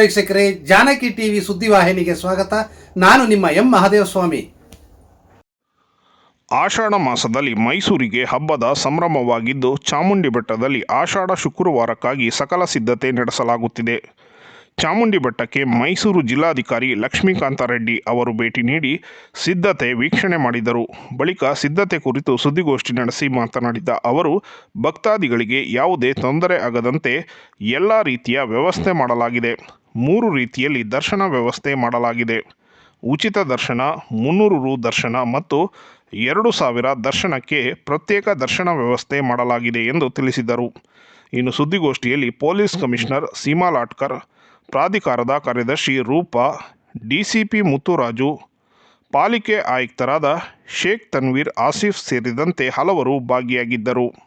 ವೀಕ್ಷಕರೇ, ಜಾನಕಿ ಟಿವಿ ಸುದ್ದಿವಾಹಿನಿಗೆ ಸ್ವಾಗತ. ನಾನು ನಿಮ್ಮ ಎಂ ಮಹಾದೇವಸ್ವಾಮಿ. ಆಷಾಢ ಮಾಸದಲ್ಲಿ ಮೈಸೂರಿಗೆ ಹಬ್ಬದ ಸಂಭ್ರಮವಾಗಿದ್ದು, ಚಾಮುಂಡಿ ಬೆಟ್ಟದಲ್ಲಿ ಆಷಾಢ ಶುಕ್ರವಾರಕ್ಕಾಗಿ ಸಕಲ ಸಿದ್ಧತೆ ನಡೆಸಲಾಗುತ್ತಿದೆ. ಚಾಮುಂಡಿ ಬೆಟ್ಟಕ್ಕೆ ಮೈಸೂರು ಜಿಲ್ಲಾಧಿಕಾರಿ ಲಕ್ಷ್ಮೀಕಾಂತ ರೆಡ್ಡಿ ಅವರು ಭೇಟಿ ನೀಡಿ ಸಿದ್ಧತೆ ವೀಕ್ಷಣೆ ಮಾಡಿದರು. ಬಳಿಕ ಸಿದ್ಧತೆ ಕುರಿತು ಸುದ್ದಿಗೋಷ್ಠಿ ನಡೆಸಿ ಮಾತನಾಡಿದ ಅವರು, ಭಕ್ತಾದಿಗಳಿಗೆ ಯಾವುದೇ ತೊಂದರೆ ಆಗದಂತೆ ಎಲ್ಲ ರೀತಿಯ ವ್ಯವಸ್ಥೆ ಮಾಡಲಾಗಿದೆ. ಮೂರು ರೀತಿಯಲ್ಲಿ ದರ್ಶನ ವ್ಯವಸ್ಥೆ ಮಾಡಲಾಗಿದೆ. ಉಚಿತ ದರ್ಶನ, ಮುನ್ನೂರು ರು ದರ್ಶನ ಮತ್ತು ಎರಡು ಸಾವಿರ ದರ್ಶನಕ್ಕೆ ಪ್ರತ್ಯೇಕ ದರ್ಶನ ವ್ಯವಸ್ಥೆ ಮಾಡಲಾಗಿದೆ ಎಂದು ತಿಳಿಸಿದರು. ಇನ್ನು ಸುದ್ದಿಗೋಷ್ಠಿಯಲ್ಲಿ ಪೊಲೀಸ್ ಕಮಿಷನರ್ ಸೀಮಾ ಲಾಟ್ಕರ್, ಪ್ರಾಧಿಕಾರದ ಕಾರ್ಯದರ್ಶಿ ರೂಪಾ, ಡಿಸಿಪಿ ಮುತ್ತುರಾಜು, ಪಾಲಿಕೆ ಆಯುಕ್ತರಾದ ಶೇಖ್ ತನ್ವೀರ್, ಆಸಿಫ್ ಸೇರಿದಂತೆ ಹಲವರು ಭಾಗಿಯಾಗಿದ್ದರು.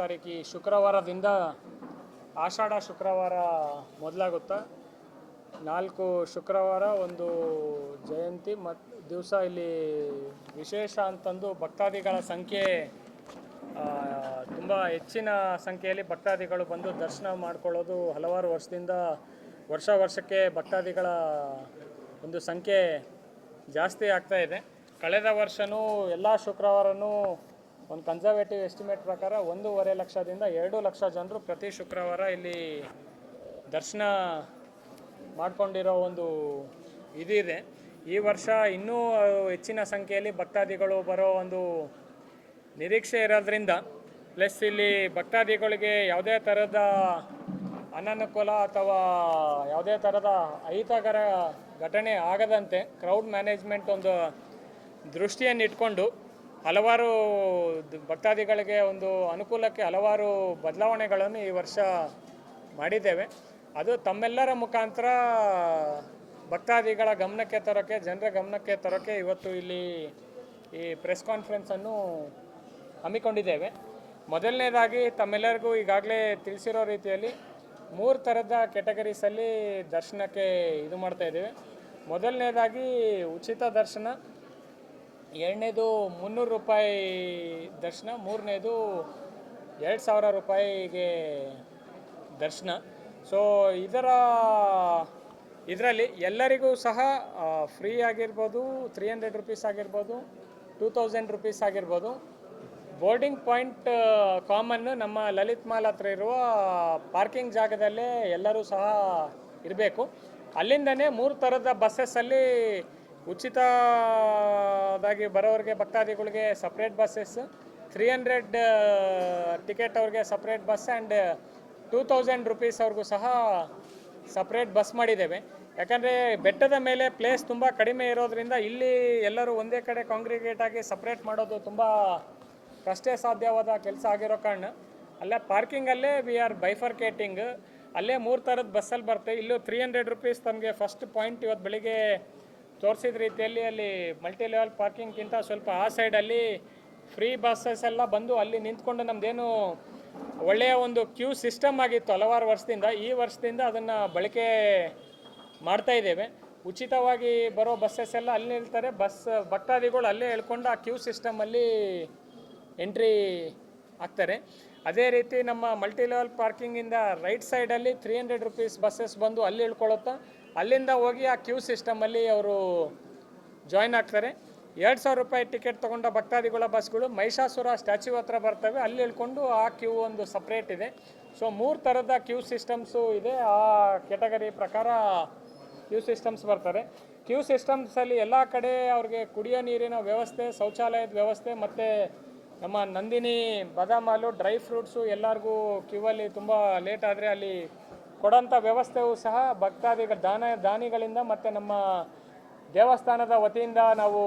ತಾರೀಕು ಶುಕ್ರವಾರದಿಂದ ಆಷಾಢ ಶುಕ್ರವಾರ ಮೊದಲಾಗುತ್ತಾ? ನಾಲ್ಕು ಶುಕ್ರವಾರ, ಒಂದು ಜಯಂತಿ ಮತ್ತು ದಿವಸ ಇಲ್ಲಿ ವಿಶೇಷ ಅಂತಂದು ಭಕ್ತಾದಿಗಳ ಸಂಖ್ಯೆ ತುಂಬ ಹೆಚ್ಚಿನ ಸಂಖ್ಯೆಯಲ್ಲಿ ಭಕ್ತಾದಿಗಳು ಬಂದು ದರ್ಶನ ಮಾಡ್ಕೊಳ್ಳೋದು ಹಲವಾರು ವರ್ಷದಿಂದ ವರ್ಷ ವರ್ಷಕ್ಕೆ ಭಕ್ತಾದಿಗಳ ಒಂದು ಸಂಖ್ಯೆ ಜಾಸ್ತಿ ಆಗ್ತಾ ಇದೆ. ಕಳೆದ ವರ್ಷವೂ ಎಲ್ಲ ಶುಕ್ರವಾರನೂ ಒಂದು ಕನ್ಸರ್ವೇಟಿವ್ ಎಸ್ಟಿಮೇಟ್ ಪ್ರಕಾರ ಒಂದೂವರೆ ಲಕ್ಷದಿಂದ ಎರಡು ಲಕ್ಷ ಜನರು ಪ್ರತಿ ಶುಕ್ರವಾರ ಇಲ್ಲಿ ದರ್ಶನ ಮಾಡಿಕೊಂಡಿರೋ ಒಂದು ಇದಿದೆ. ಈ ವರ್ಷ ಇನ್ನೂ ಹೆಚ್ಚಿನ ಸಂಖ್ಯೆಯಲ್ಲಿ ಭಕ್ತಾದಿಗಳು ಬರೋ ಒಂದು ನಿರೀಕ್ಷೆ ಇರೋದ್ರಿಂದ ಪ್ಲಸ್ ಇಲ್ಲಿ ಭಕ್ತಾದಿಗಳಿಗೆ ಯಾವುದೇ ಥರದ ಅನನುಕೂಲ ಅಥವಾ ಯಾವುದೇ ಥರದ ಅಹಿತಕರ ಘಟನೆ ಆಗದಂತೆ ಕ್ರೌಡ್ ಮ್ಯಾನೇಜ್ಮೆಂಟ್ ಒಂದು ದೃಷ್ಟಿಯನ್ನು ಇಟ್ಕೊಂಡು ಹಲವಾರು ಭಕ್ತಾದಿಗಳಿಗೆ ಒಂದು ಅನುಕೂಲಕ್ಕೆ ಹಲವಾರು ಬದಲಾವಣೆಗಳನ್ನು ಈ ವರ್ಷ ಮಾಡಿದ್ದೇವೆ. ಅದು ತಮ್ಮೆಲ್ಲರ ಮುಖಾಂತರ ಭಕ್ತಾದಿಗಳ ಗಮನಕ್ಕೆ ತರೋಕ್ಕೆ, ಜನರ ಗಮನಕ್ಕೆ ತರೋಕ್ಕೆ ಇವತ್ತು ಇಲ್ಲಿ ಈ ಪ್ರೆಸ್ ಕಾನ್ಫರೆನ್ಸನ್ನು ಹಮ್ಮಿಕೊಂಡಿದ್ದೇವೆ. ಮೊದಲನೇದಾಗಿ ತಮ್ಮೆಲ್ಲರಿಗೂ ಈಗಾಗಲೇ ತಿಳಿಸಿರೋ ರೀತಿಯಲ್ಲಿ ಮೂರು ಥರದ ಕೆಟಗರೀಸಲ್ಲಿ ದರ್ಶನಕ್ಕೆ ಇದು ಮಾಡ್ತಾ ಇದ್ದೇವೆ. ಮೊದಲನೇದಾಗಿ ಉಚಿತ ದರ್ಶನ ಎರಡನೇದು ಮುನ್ನೂರು ರೂಪಾಯಿ ದರ್ಶನ, ಮೂರನೇದು ಎರಡು ಸಾವಿರ ರೂಪಾಯಿಗೆ ದರ್ಶನ. ಸೊ ಇದರ, ಇದರಲ್ಲಿ ಎಲ್ಲರಿಗೂ ಸಹ ಫ್ರೀ ಆಗಿರ್ಬೋದು ತ್ರೀ ಹಂಡ್ರೆಡ್ ರುಪೀಸ್ ಆಗಿರ್ಬೋದು ಟೂ ತೌಸಂಡ್ ರುಪೀಸ್ ಆಗಿರ್ಬೋದು. ಬೋರ್ಡಿಂಗ್ ಪಾಯಿಂಟ್ ಕಾಮನ್ನು ನಮ್ಮ ಲಲಿತ್ ಮಾಲ್ ಹತ್ರ ಇರುವ ಪಾರ್ಕಿಂಗ್ ಜಾಗದಲ್ಲೇ ಎಲ್ಲರೂ ಸಹ ಇರಬೇಕು. ಅಲ್ಲಿಂದನೇ ಮೂರು ಥರದ ಬಸ್ಸಸ್ಸಲ್ಲಿ ಉಚಿತದಾಗಿ ಬರೋರಿಗೆ ಭಕ್ತಾದಿಗಳಿಗೆ separate buses three hundred ticket ಅವ್ರಿಗೆ separate bus and two thousand rupees ಅವ್ರಿಗೂ ಸಹ ಸಪ್ರೇಟ್ ಬಸ್ ಮಾಡಿದ್ದೇವೆ. ಯಾಕಂದರೆ ಬೆಟ್ಟದ ಮೇಲೆ ಪ್ಲೇಸ್ ತುಂಬ ಕಡಿಮೆ ಇರೋದ್ರಿಂದ ಇಲ್ಲಿ ಎಲ್ಲರೂ ಒಂದೇ ಕಡೆ ಕಾಂಗ್ರಿಗೇಟ್ ಆಗಿ ಸಪ್ರೇಟ್ ಮಾಡೋದು ತುಂಬ ಕಷ್ಟೇ ಸಾಧ್ಯವಾದ ಕೆಲಸ ಆಗಿರೋ ಕಾರಣ. ಅಲ್ಲೇ ಪಾರ್ಕಿಂಗಲ್ಲೇ ವಿ ಆರ್ ಬೈಫರ್ಕೇಟಿಂಗ್ ಅಲ್ಲೇ ಮೂರು ಥರದ ಬಸ್ಸಲ್ಲಿ ಬರುತ್ತೆ ಇಲ್ಲೂ ತ್ರೀ ಹಂಡ್ರೆಡ್ ರುಪೀಸ್ ತಮಗೆ ಫಸ್ಟ್ ಪಾಯಿಂಟ್ ಇವತ್ತು ಬೆಳಿಗ್ಗೆ ತೋರಿಸಿದ ರೀತಿಯಲ್ಲಿ ಅಲ್ಲಿ ಮಲ್ಟಿ ಲೆವೆಲ್ ಪಾರ್ಕಿಂಗ್ಗಿಂತ ಸ್ವಲ್ಪ ಆ ಸೈಡಲ್ಲಿ ಫ್ರೀ ಬಸ್ಸಸ್ ಎಲ್ಲ ಬಂದು ಅಲ್ಲಿ ನಿಂತ್ಕೊಂಡು ನಮ್ಮದೇನು ಒಳ್ಳೆಯ ಒಂದು ಕ್ಯೂ ಸಿಸ್ಟಮ್ ಆಗಿತ್ತು ಹಲವಾರು ವರ್ಷದಿಂದ. ಈ ವರ್ಷದಿಂದ ಅದನ್ನು ಬಳಕೆ ಮಾಡ್ತಾ ಇದ್ದೇವೆ. ಉಚಿತವಾಗಿ ಬರೋ ಬಸ್ಸಸ್ ಎಲ್ಲ ಅಲ್ಲಿ ನಿಲ್ತಾರೆ. ಬಸ್ ಭಕ್ತಾದಿಗಳು ಅಲ್ಲೇ ಹೇಳ್ಕೊಂಡು ಆ ಕ್ಯೂ ಸಿಸ್ಟಮಲ್ಲಿ ಎಂಟ್ರಿ ಆಗ್ತಾರೆ ಅದೇ ರೀತಿ ನಮ್ಮ ಮಲ್ಟಿ ಲೆವೆಲ್ ಪಾರ್ಕಿಂಗಿಂದ ರೈಟ್ ಸೈಡಲ್ಲಿ ತ್ರೀ ಹಂಡ್ರೆಡ್ ರುಪೀಸ್ ಬಸ್ಸಸ್ ಬಂದು ಅಲ್ಲಿ ಇಳ್ಕೊಳ್ಳುತ್ತಾ ಅಲ್ಲಿಂದ ಹೋಗಿ ಆ ಕ್ಯೂ ಸಿಸ್ಟಮಲ್ಲಿ ಅವರು ಜಾಯ್ನ್ ಆಗ್ತಾರೆ. ಎರಡು ಸಾವಿರ ರೂಪಾಯಿ ಟಿಕೆಟ್ ತೊಗೊಂಡ ಭಕ್ತಾದಿಗಳ ಬಸ್ಗಳು ಮಹಿಷಾಸುರ ಸ್ಟ್ಯಾಚ್ಯೂ ಹತ್ರ ಬರ್ತವೆ. ಅಲ್ಲಿ ಇಳ್ಕೊಂಡು ಆ ಕ್ಯೂ ಒಂದು ಸಪ್ರೇಟ್ ಇದೆ. ಸೊ, ಮೂರು ಥರದ ಕ್ಯೂ ಸಿಸ್ಟಮ್ಸು ಇದೆ. ಆ ಕೆಟಗರಿ ಪ್ರಕಾರ ಕ್ಯೂ ಸಿಸ್ಟಮ್ಸ್ ಬರ್ತಾರೆ ಕ್ಯೂ ಸಿಸ್ಟಮ್ಸಲ್ಲಿ ಎಲ್ಲ ಕಡೆ ಅವ್ರಿಗೆ ಕುಡಿಯೋ ನೀರಿನ ವ್ಯವಸ್ಥೆ, ಶೌಚಾಲಯದ ವ್ಯವಸ್ಥೆ ಮತ್ತು ನಮ್ಮ ನಂದಿನಿ ಬಾದಾಮಾಲು ಡ್ರೈ ಫ್ರೂಟ್ಸು ಎಲ್ಲರಿಗೂ ಕ್ಯೂವಲ್ಲಿ ತುಂಬ ಲೇಟ್ ಆದರೆ ಅಲ್ಲಿ ಕೊಡೋಂಥ ವ್ಯವಸ್ಥೆಯೂ ಸಹ ಭಕ್ತಾದಿಗಳ ದಾನ ದಾನಿಗಳಿಂದ ಮತ್ತು ನಮ್ಮ ದೇವಸ್ಥಾನದ ವತಿಯಿಂದ ನಾವು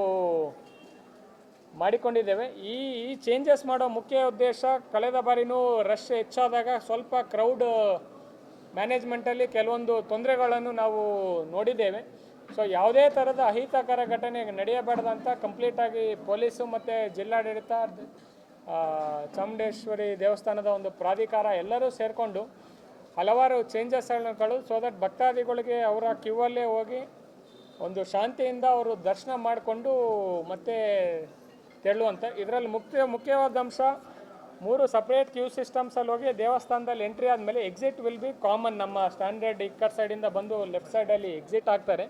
ಮಾಡಿಕೊಂಡಿದ್ದೇವೆ. ಈ ಈ ಚೇಂಜಸ್ ಮಾಡೋ ಮುಖ್ಯ ಉದ್ದೇಶ ಕಳೆದ ಬಾರಿನೂ ರಶ್ ಹೆಚ್ಚಾದಾಗ ಸ್ವಲ್ಪ ಕ್ರೌಡ್ ಮ್ಯಾನೇಜ್ಮೆಂಟಲ್ಲಿ ಕೆಲವೊಂದು ತೊಂದರೆಗಳನ್ನು ನಾವು ನೋಡಿದ್ದೇವೆ. ಸೊ ಯಾವುದೇ ಥರದ ಅಹಿತಕರ ಘಟನೆ ನಡೆಯಬಾರ್ದಂತ ಕಂಪ್ಲೀಟಾಗಿ ಪೊಲೀಸು ಮತ್ತು ಜಿಲ್ಲಾಡಳಿತ ಚಾಮುಂಡೇಶ್ವರಿ ದೇವಸ್ಥಾನದ ಒಂದು ಪ್ರಾಧಿಕಾರ ಎಲ್ಲರೂ ಸೇರಿಕೊಂಡು ಹಲವಾರು ಚೇಂಜಸ್ಗಳು ಸೊ ದಟ್ ಭಕ್ತಾದಿಗಳಿಗೆ ಅವರ ಕ್ಯೂ ಅಲ್ಲೇ ಹೋಗಿ ಒಂದು ಶಾಂತಿಯಿಂದ ಅವರು ದರ್ಶನ ಮಾಡಿಕೊಂಡು ಮತ್ತೆ ತೆರಳುವಂಥ ಇದರಲ್ಲಿ ಮುಖ್ಯ ಮುಖ್ಯವಾದ ಅಂಶ ಮೂರು ಸಪ್ರೇಟ್ ಕ್ಯೂ ಸಿಸ್ಟಮ್ಸಲ್ಲಿ ಹೋಗಿ ದೇವಸ್ಥಾನದಲ್ಲಿ ಎಂಟ್ರಿ ಆದಮೇಲೆ ಎಕ್ಸಿಟ್ ವಿಲ್ ಬಿ ಕಾಮನ್ ನಮ್ಮ ಸ್ಟ್ಯಾಂಡರ್ಡ್ ಇಕ್ಕರ್ ಸೈಡಿಂದ ಬಂದು ಲೆಫ್ಟ್ ಸೈಡಲ್ಲಿ ಎಕ್ಸಿಟ್ ಆಗ್ತಾರೆ.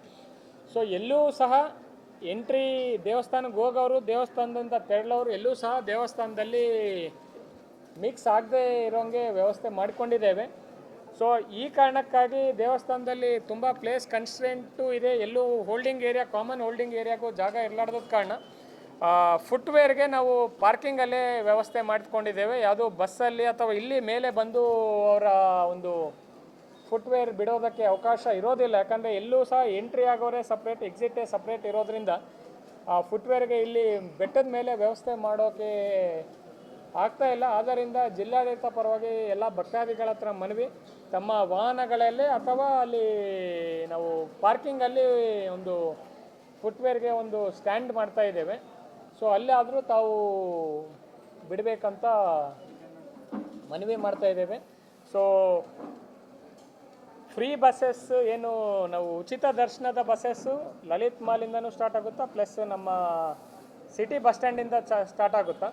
ಸೊ ಎಲ್ಲೂ ಸಹ ಎಂಟ್ರಿ ದೇವಸ್ಥಾನಕ್ಕೆ ಹೋಗೋರು, ದೇವಸ್ಥಾನದಿಂದ ತೆರಳೋರು, ಎಲ್ಲೂ ಸಹ ದೇವಸ್ಥಾನದಲ್ಲಿ ಮಿಕ್ಸ್ ಆಗದೆ ಇರೋಂಗೆ ವ್ಯವಸ್ಥೆ ಮಾಡಿಕೊಂಡಿದ್ದೇವೆ. ಸೊ ಈ ಕಾರಣಕ್ಕಾಗಿ ದೇವಸ್ಥಾನದಲ್ಲಿ ತುಂಬ ಪ್ಲೇಸ್ ಕನ್ಸ್ಟೆಂಟು ಇದೆ. ಎಲ್ಲೂ ಹೋಲ್ಡಿಂಗ್ ಏರಿಯಾ ಕಾಮನ್ ಹೋಲ್ಡಿಂಗ್ ಏರಿಯಾಗೂ ಜಾಗ ಇರಲಾರ್ದ ಕಾರಣ ಫುಟ್ವೇರ್ಗೆ ನಾವು ಪಾರ್ಕಿಂಗಲ್ಲೇ ವ್ಯವಸ್ಥೆ ಮಾಡಿಕೊಂಡಿದ್ದೇವೆ ಯಾವುದೋ ಬಸ್ಸಲ್ಲಿ ಅಥವಾ ಇಲ್ಲಿ ಮೇಲೆ ಬಂದು ಅವರ ಒಂದು ಫುಟ್ವೇರ್ ಬಿಡೋದಕ್ಕೆ ಅವಕಾಶ ಇರೋದಿಲ್ಲ. ಯಾಕಂದರೆ ಎಲ್ಲೂ ಸಹ ಎಂಟ್ರಿ ಆಗೋರೆ ಸಪ್ರೇಟ್ ಎಕ್ಸಿಟೇ ಸಪ್ರೇಟ್ ಇರೋದ್ರಿಂದ, ಆ ಫುಟ್ವೇರ್ಗೆ ಇಲ್ಲಿ ಬೆಟ್ಟದ ಮೇಲೆ ವ್ಯವಸ್ಥೆ ಮಾಡೋಕ್ಕೆ ಆಗ್ತಾ ಇಲ್ಲ. ಆದ್ದರಿಂದ ಜಿಲ್ಲಾಡಳಿತ ಪರವಾಗಿ ಎಲ್ಲ ಭಕ್ತಾದಿಗಳ ಹತ್ರ ಮನವಿ. ತಮ್ಮ ವಾಹನಗಳಲ್ಲೇ ಅಥವಾ ಅಲ್ಲಿ ನಾವು ಪಾರ್ಕಿಂಗಲ್ಲಿ ಒಂದು ಫುಟ್ವೇರ್ಗೆ ಒಂದು ಸ್ಟ್ಯಾಂಡ್ ಮಾಡ್ತಾ ಇದ್ದೇವೆ. ಸೊ ಅಲ್ಲೇ ಆದರೂ ತಾವು ಬಿಡಬೇಕಂತ ಮನವಿ ಮಾಡ್ತಾ ಇದ್ದೇವೆ. ಸೊ ಫ್ರೀ ಬಸ್ಸಸ್ ಏನು ನಾವು ಉಚಿತ ದರ್ಶನದ ಬಸ್ಸಸ್ಸು ಲಲಿತ್ ಮಾಲಿಂದನೂ ಸ್ಟಾರ್ಟ್ ಆಗುತ್ತಾ, ಪ್ಲಸ್ ನಮ್ಮ ಸಿಟಿ ಬಸ್ ಸ್ಟ್ಯಾಂಡಿಂದ ಚ ಸ್ಟಾರ್ಟ್ ಆಗುತ್ತಾ.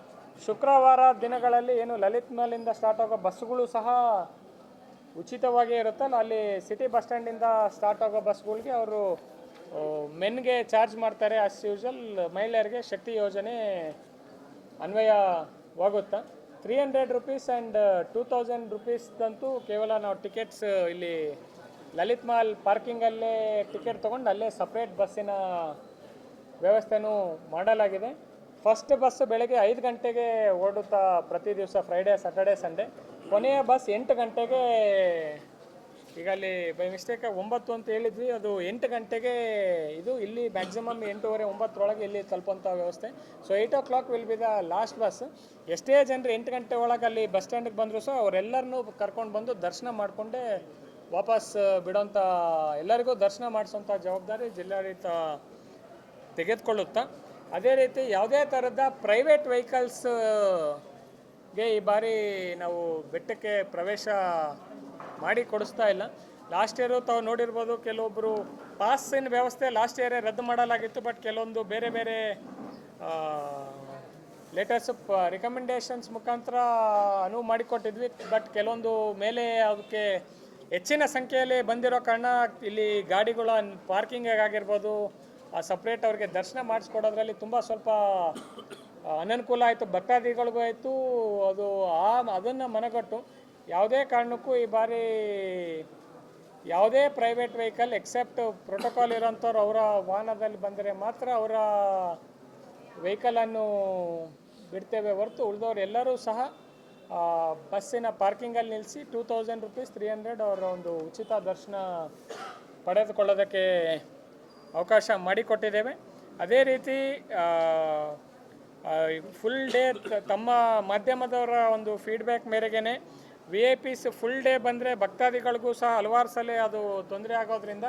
ಶುಕ್ರವಾರ ದಿನಗಳಲ್ಲಿ ಏನು ಲಲಿತ್ ಮಾಲಿಂದ ಸ್ಟಾರ್ಟ್ ಆಗೋ ಬಸ್ಸುಗಳು ಸಹ ಉಚಿತವಾಗಿ ಇರುತ್ತಲ್ಲ ಅಲ್ಲಿ ಸಿಟಿ ಬಸ್ ಸ್ಟ್ಯಾಂಡಿಂದ ಸ್ಟಾರ್ಟ್ ಆಗೋ ಬಸ್ಗಳಿಗೆ ಅವರು ಮೆನ್ಗೆ ಚಾರ್ಜ್ ಮಾಡ್ತಾರೆ ಆಸ್ ಯೂಶಲ್ ಮಹಿಳೆಯರಿಗೆ ಶಕ್ತಿ ಯೋಜನೆ ಅನ್ವಯವಾಗುತ್ತೆ? Three hundred rupees and two thousand ರುಪೀಸ್ದಂತೂ ಕೇವಲ ನಾವು ಟಿಕೆಟ್ಸ್ ಇಲ್ಲಿ ಲಲಿತ್ ಮಾಲ್ ಪಾರ್ಕಿಂಗಲ್ಲೇ ಟಿಕೆಟ್ ತೊಗೊಂಡು ಅಲ್ಲೇ ಸಪ್ರೇಟ್ ಬಸ್ಸಿನ ವ್ಯವಸ್ಥೆನೂ ಮಾಡಲಾಗಿದೆ. ಫಸ್ಟ್ ಬಸ್ ಬೆಳಗ್ಗೆ ಐದು ಗಂಟೆಗೆ ಓಡುತ್ತಾ ಪ್ರತಿ ದಿವಸ ಫ್ರೈಡೇ ಸ್ಯಾಟರ್ಡೇ ಸಂಡೇ ಕೊನೆಯ ಬಸ್ ಎಂಟು ಗಂಟೆಗೆ, ಈಗ ಅಲ್ಲಿ ಬೈ ಮಿಸ್ಟೇಕ್ ಒಂಬತ್ತು ಅಂತ ಹೇಳಿದ್ವಿ. ಅದು ಎಂಟು ಗಂಟೆಗೆ ಇದು ಇಲ್ಲಿ ಮ್ಯಾಕ್ಸಿಮಮ್ ಎಂಟೂವರೆ, ಒಂಬತ್ತರೊಳಗೆ ಇಲ್ಲಿ ತಲುಪುವಂಥ ವ್ಯವಸ್ಥೆ. So eight o'clock will be the last bus ಎಷ್ಟೇ ಜನರು ಎಂಟು ಗಂಟೆ ಒಳಗೆ ಅಲ್ಲಿ ಬಸ್ ಸ್ಟ್ಯಾಂಡಿಗೆ ಬಂದರೂ ಸಹ ಅವರೆಲ್ಲರನ್ನೂ ಕರ್ಕೊಂಡು ಬಂದು ದರ್ಶನ ಮಾಡಿಕೊಂಡೇ ವಾಪಸ್ ಬಿಡೋಂಥ ಎಲ್ಲರಿಗೂ ದರ್ಶನ ಮಾಡಿಸೋಂಥ ಜವಾಬ್ದಾರಿ ಜಿಲ್ಲಾಡಳಿತ ತೆಗೆದುಕೊಳ್ಳುತ್ತಾ. ಅದೇ ರೀತಿ ಯಾವುದೇ ಥರದ ಪ್ರೈವೇಟ್ ವೆಹಿಕಲ್ಸ್ಗೆ ಈ ಬಾರಿ ನಾವು ಬೆಟ್ಟಕ್ಕೆ ಪ್ರವೇಶ ಮಾಡಿ ಕೊಡಿಸ್ತಾ ಇಲ್ಲ. ಲಾಸ್ಟ್ ಇಯರು ತಾವು ನೋಡಿರ್ಬೋದು ಕೆಲವೊಬ್ಬರು ಪಾಸಿನ ವ್ಯವಸ್ಥೆ ಲಾಸ್ಟ್ ಇಯರೇ ರದ್ದು ಮಾಡಲಾಗಿತ್ತು ಬಟ್ ಕೆಲವೊಂದು ಬೇರೆ ಬೇರೆ ಲೆಟರ್ಸ್ ರಿಕಮೆಂಡೇಷನ್ಸ್ ಮುಖಾಂತರ ಅನುವು ಮಾಡಿಕೊಟ್ಟಿದ್ವಿ ಬಟ್ ಕೆಲವೊಂದು ಮೇಲೆ ಅದಕ್ಕೆ ಹೆಚ್ಚಿನ ಸಂಖ್ಯೆಯಲ್ಲಿ ಬಂದಿರೋ ಕಾರಣ ಇಲ್ಲಿ ಗಾಡಿಗಳ ಪಾರ್ಕಿಂಗಿಗಾಗಿರ್ಬೋದು ಸಪ್ರೇಟ್ ಅವ್ರಿಗೆ ದರ್ಶನ ಮಾಡಿಸ್ಕೊಡೋದ್ರಲ್ಲಿ ತುಂಬ ಸ್ವಲ್ಪ ಆ, ಅನನುಕೂಲ ಆಯಿತು ಭಕ್ತಾದಿಗಳಿಗೂ ಆಯಿತು, ಅದು ಆ ಅದನ್ನು ಮನಗಟ್ಟು, ಯಾವುದೇ ಕಾರಣಕ್ಕೂ ಈ ಬಾರಿ ಯಾವುದೇ ಪ್ರೈವೇಟ್ ವೆಹಿಕಲ್ ಎಕ್ಸೆಪ್ಟ್ ಪ್ರೋಟೋಕಾಲ್ ಇರೋಂಥವ್ರು ಅವರ ವಾಹನದಲ್ಲಿ ಬಂದರೆ ಮಾತ್ರ ಅವರ ವೆಹಿಕಲನ್ನು ಬಿಡ್ತೇವೆ ಹೊರತು ಉಳಿದವ್ರು ಎಲ್ಲರೂ ಸಹ ಬಸ್ಸಿನ ಪಾರ್ಕಿಂಗಲ್ಲಿ ನಿಲ್ಲಿಸಿ two thousand rupees three hundred ಅವರ ಒಂದು ಉಚಿತ ದರ್ಶನ ಪಡೆದುಕೊಳ್ಳೋದಕ್ಕೆ ಅವಕಾಶ ಮಾಡಿಕೊಟ್ಟಿದ್ದೇವೆ. ಅದೇ ರೀತಿ ಫುಲ್ ಡೇ ತಮ್ಮ ಮಾಧ್ಯಮದವರ ಒಂದು ಫೀಡ್ಬ್ಯಾಕ್ ಮೇರೆಗೆ V I Ps full day ಬಂದರೆ ಭಕ್ತಾದಿಗಳಿಗೂ ಸಹ ಹಲವಾರು ಸಲ ಅದು ತೊಂದರೆ ಆಗೋದ್ರಿಂದ